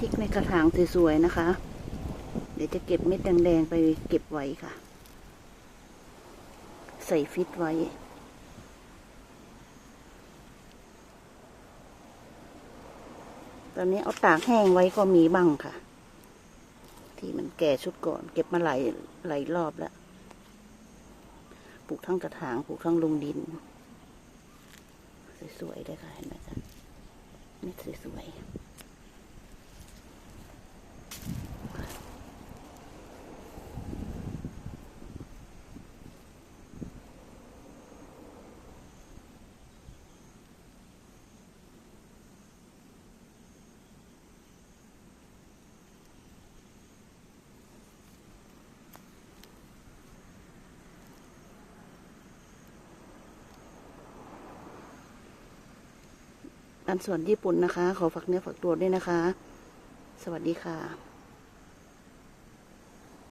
พริกในกระถางสวยๆนะคะ เดี๋ยวจะเก็บเม็ดแดงๆไปเก็บไว้ค่ะ ใส่ฟิตไว้ ตอนนี้เอาตากแห้งไว้ก็มีบ้างค่ะ ที่มันแก่ชุดก่อน เก็บมาหลายหลายรอบแล้ว ปลูกทั้งกระถางปลูกทั้งลงดิน สวยๆเลยค่ะเห็นไหมคะเม็ดสวยๆ การสวนญี่ปุ่นนะคะ ขอฝากเนื้อฝากตัวด้วยนะคะ สวัสดีค่ะ